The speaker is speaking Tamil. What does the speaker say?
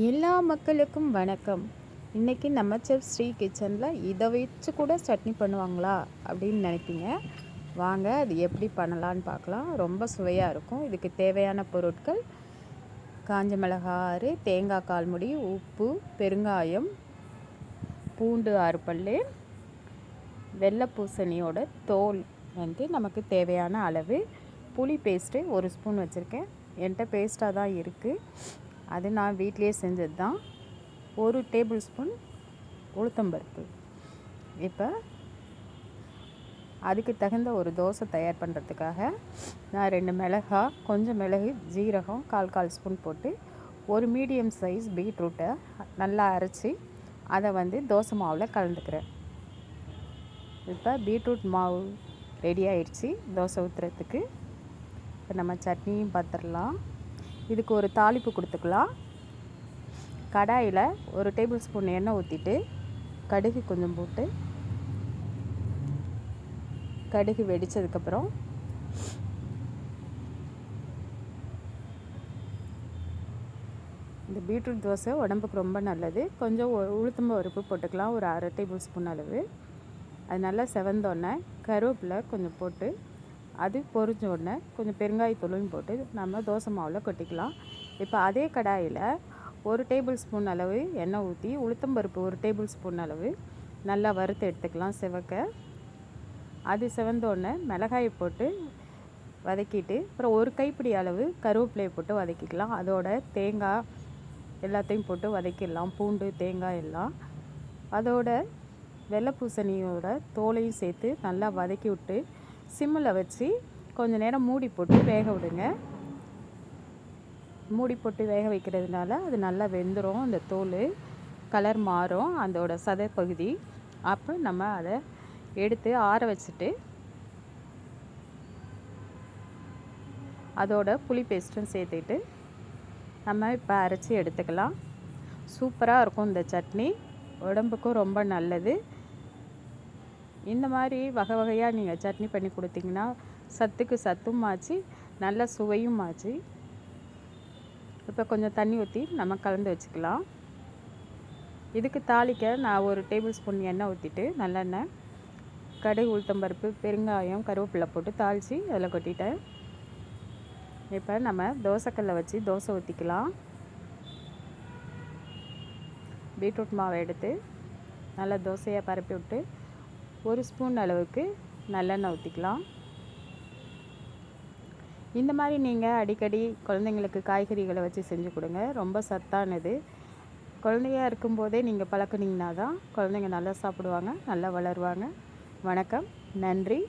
எல்லா மக்களுக்கும் வணக்கம். இன்றைக்கி நம்ம செஃப் ஸ்ரீ கிச்சனில் இதை வச்சு கூட சட்னி பண்ணுவாங்களா அப்படின்னு நினைப்பீங்க. வாங்க அது எப்படி பண்ணலான்னு பார்க்கலாம். ரொம்ப சுவையாக இருக்கும். இதுக்கு தேவையான பொருட்கள் காஞ்ச மிளகா ஆறு தேங்காய் கால் முடி உப்பு பெருங்காயம் பூண்டு ஆறு பல்லு வெள்ளை பூசணியோட தோல் வந்து நமக்கு தேவையான அளவு. புளி பேஸ்ட்டு ஒரு ஸ்பூன் வச்சுருக்கேன். என்கிட்ட பேஸ்ட்டாக தான் இருக்குது அது நான் வீட்லேயே செஞ்சது தான். ஒரு டேபிள் ஸ்பூன் உளுத்தம்பருப்பு இப்போ அதுக்கு தகுந்த ஒரு தோசை தயார் பண்ணுறதுக்காக நான் ரெண்டு மிளகா கொஞ்சம் மிளகு ஜீரகம் கால் கால் ஸ்பூன் போட்டு ஒரு மீடியம் சைஸ் பீட்ரூட்டை நல்லா அரைச்சி அதை வந்து தோசை மாவில் கலந்துக்கிறேன். இப்போ பீட்ரூட் மாவு ரெடி ஆயிடுச்சு. தோசை ஊற்றுறதுக்கு இப்போ நம்ம சட்னியும் பார்த்துடலாம் இதுக்கு ஒரு தாளிப்பு கொடுத்துக்கலாம். கடாயில் ஒரு டேபிள் ஸ்பூன் எண்ணெய் ஊற்றிட்டு கடுகு கொஞ்சம் போட்டு கடுகு வெடித்ததுக்கப்புறம் இந்த பீட்ரூட் தோசை உடம்புக்கு ரொம்ப நல்லது. கொஞ்சம் உளுத்தம்ப பருப்பு போட்டுக்கலாம் ஒரு அரை டேபிள் ஸ்பூன் அளவு. அது நல்லா செவந்தோடனே கருவேப்பிலை கொஞ்சம் போட்டு அது பொரிஞ்ச உடனே கொஞ்சம் பெருங்காயத்தூளும் போட்டு நம்ம தோசை மாவில் கொட்டிக்கலாம். இப்போ அதே கடாயில் ஒரு டேபிள் ஸ்பூன் அளவு எண்ணெய் ஊற்றி உளுத்தம்பருப்பு ஒரு டேபிள் ஸ்பூன் அளவு நல்லா வறுத்து எடுத்துக்கலாம் சிவக்க. அது சிவந்தோடனே மிளகாயை போட்டு வதக்கிட்டு அப்புறம் ஒரு கைப்பிடி அளவு கருவேப்பிலையை போட்டு வதக்கிக்கலாம். அதோட தேங்காய் எல்லாத்தையும் போட்டு வதக்கிடலாம். பூண்டு தேங்காய் எல்லாம். அதோட வெள்ளை பூசணியோட தோலையும் சேர்த்து நல்லா வதக்கி விட்டு சிம்மில் வச்சு கொஞ்சம் நேரம் மூடி போட்டு வேக விடுங்க. மூடி போட்டு வேக வைக்கிறதுனால அது நல்லா வெந்துடும் அந்த தோல் கலர் மாறும் அதோட சதை பகுதி. அப்போ நம்ம அதை எடுத்து ஆற வச்சுட்டு அதோட புளி பேஸ்ட்டும் சேர்த்துட்டு நம்ம இப்போ அரைச்சி எடுத்துக்கலாம். சூப்பராக இருக்கும் இந்த சட்னி. உடம்புக்கும் ரொம்ப நல்லது. இந்த மாதிரி வகை வகையாக நீங்கள் சட்னி பண்ணி கொடுத்தீங்கன்னா சத்துக்கு சத்தும் ஆச்சு நல்ல சுவையும் ஆச்சு. இப்போ கொஞ்சம் தண்ணி ஊற்றி நம்ம கலந்து வச்சுக்கலாம். இதுக்கு தாளிக்க நான் ஒரு டேபிள் ஸ்பூன் எண்ணெய் ஊற்றிட்டு நல்லெண்ணெய் கடுகு உளுத்தம்பருப்பு பெருங்காயம் கருவேப்பிலை போட்டு தாளித்து அதில் கொட்டிட்டேன். இப்போ நம்ம தோசைக்கல்லை வச்சு தோசை ஊற்றிக்கலாம் பீட்ரூட் மாவை எடுத்து நல்லா தோசையாக பரப்பி விட்டு ஒரு ஸ்பூன் அளவுக்கு நல்லெண்ணெய் ஊற்றிக்கலாம் இந்த மாதிரி நீங்கள் அடிக்கடி குழந்தைங்களுக்கு காய்கறிகளை வச்சு செஞ்சு கொடுங்க. ரொம்ப சத்தானது. குழந்தையாக இருக்கும்போதே நீங்கள் பழக்குனீங்கன்னா தான் குழந்தைங்க நல்லா சாப்பிடுவாங்க நல்லா வளருவாங்க. வணக்கம். நன்றி.